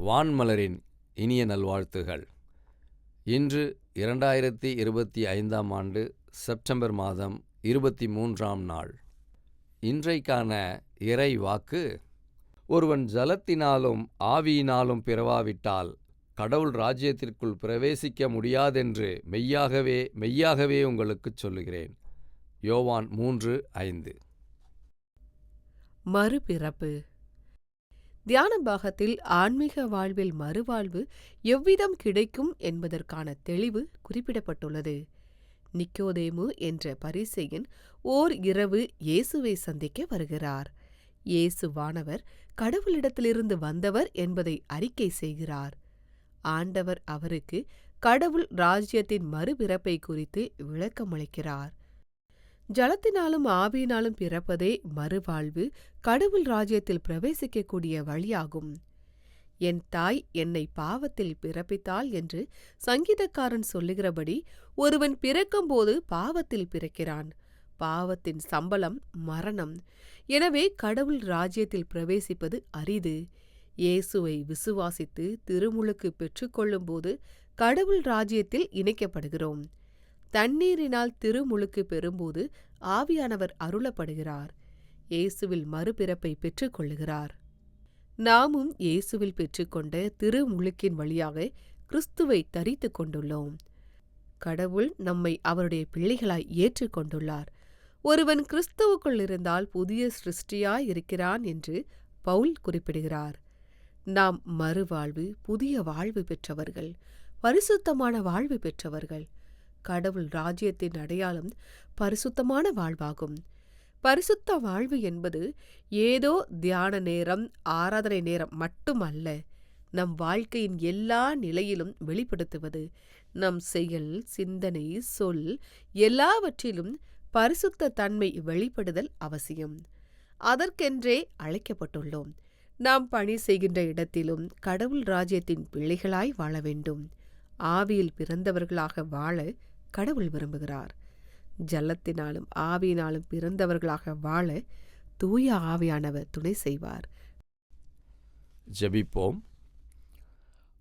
வான்மலரின் இனிய நல்வாழ்த்துகள். இன்று இரண்டாயிரத்தி இருபத்தி ஐந்தாம் ஆண்டு செப்டம்பர் மாதம் இருபத்தி மூன்றாம் நாள். இன்றைக்கான இறை வாக்கு ஒருவன் ஜலத்தினாலும் ஆவியினாலும் பிறவாவிட்டால் கடவுள் ராஜ்யத்திற்குள் பிரவேசிக்க முடியாதென்று மெய்யாகவே மெய்யாகவே உங்களுக்குச் சொல்லுகிறேன். யோவான் மூன்று ஐந்து. மறுபிறப்பு. தியான பாகத்தில் ஆன்மீக வாழ்வில் மறுவாழ்வு எவ்விதம் கிடைக்கும் என்பதற்கான தெளிவு குறிப்பிடப்பட்டுள்ளது. நிக்கோதேமு என்ற பரிசெயன் ஓர் இரவு இயேசுவை சந்திக்க வருகிறார். இயேசு வானவர் கடவுளிடத்திலிருந்து வந்தவர் என்பதை அறிக்கை செய்கிறார். ஆண்டவர் அவருக்கு கடவுள் ராஜ்யத்தின் மறுபிறப்பை குறித்து விளக்கமளிக்கிறார். ஜலத்தினாலும் ஆவியினாலும் பிறப்பதே மறுவாழ்வு கடவுள் ராஜ்யத்தில் பிரவேசிக்கக்கூடிய வழியாகும். என் தாய் என்னை பாவத்தில் பிறப்பித்தாள் என்று சங்கீதக்காரன் சொல்லுகிறபடி ஒருவன் பிறக்கும்போது பாவத்தில் பிறக்கிறான். பாவத்தின் சம்பளம் மரணம். எனவே கடவுள் ராஜ்யத்தில் பிரவேசிப்பது அரிது. இயேசுவை விசுவாசித்து திருமுழுக்கு பெற்றுக்கொள்ளும்போது கடவுள் ராஜ்யத்தில் இணைக்கப்படுகிறோம். தண்ணீரினால் திருமுழுக்கு பெறும்போது ஆவியானவர் அருளப்படுகிறார். இயேசுவில் மறுபிறப்பை பெற்றுக்கொள்ளுகிறார். நாமும் இயேசுவில் பெற்றுக்கொண்ட திருமுழுக்கின் வழியாக கிறிஸ்துவை தரித்து கொண்டுள்ளோம். கடவுள் நம்மை அவருடைய பிள்ளைகளாய் ஏற்றுக்கொண்டுள்ளார் ஒருவன் கிறிஸ்துவுக்குள் இருந்தால் புதிய சிருஷ்டியாய் இருக்கிறான் என்று பவுல் குறிப்பிடுகிறார். நாம் மறுவாழ்வு புதிய வாழ்வு பெற்றவர்கள் பரிசுத்தமான வாழ்வு பெற்றவர்கள் கடவுள் ராஜ்யத்தின் அடையாளம் பரிசுத்தமான வாழ்வாகும். பரிசுத்த வாழ்வு என்பது ஏதோ தியான நேரம் ஆராதனை நேரம் மட்டுமல்ல நம் வாழ்க்கையின் எல்லா நிலையிலும் வெளிப்படுத்துவது. நம் செயல் சிந்தனை சொல் எல்லாவற்றிலும் பரிசுத்த தன்மை வெளிப்படுதல் அவசியம். அதற்கென்றே அழைக்கப்பட்டுள்ளோம். நாம் பணி செய்கின்ற இடத்திலும் கடவுள் ராஜ்யத்தின் பிள்ளைகளாய் வாழ வேண்டும். ஆவியில் பிறந்தவர்களாக வாழ கடவுள் விரும்புகிறார். ஜலத்தினாலும் ஆவியினாலும் பிறந்தவர்களாக வாழ தூய ஆவியானவர் துணை செய்வார். ஜெபிப்போம்.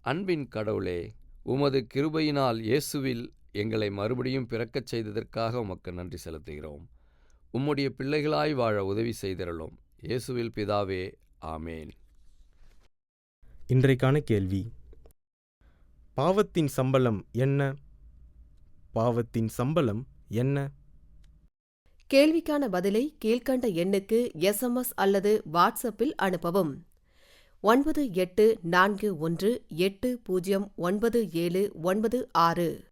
அன்பின் கடவுளே உமது கிருபையினால் இயேசுவில் எங்களை மறுபடியும் பிறக்கச் செய்ததற்காக உமக்கு நன்றி செலுத்துகிறோம். உம்முடைய பிள்ளைகளாய் வாழ உதவி செய்திரலும் இயேசுவில் பிதாவே ஆமேன். இன்றைக்கான கேள்வி பாவத்தின் சம்பளம் என்ன? பாவத்தின் சம்பளம் என்ன? கேள்விக்கான பதிலை கீழ்க்கண்ட எண்ணுக்கு எஸ்எம்எஸ் அல்லது வாட்ஸ்அப்பில் அனுப்பவும். ஒன்பது எட்டு நான்கு ஒன்று எட்டு பூஜ்ஜியம் ஒன்பது ஏழு ஒன்பது ஆறு.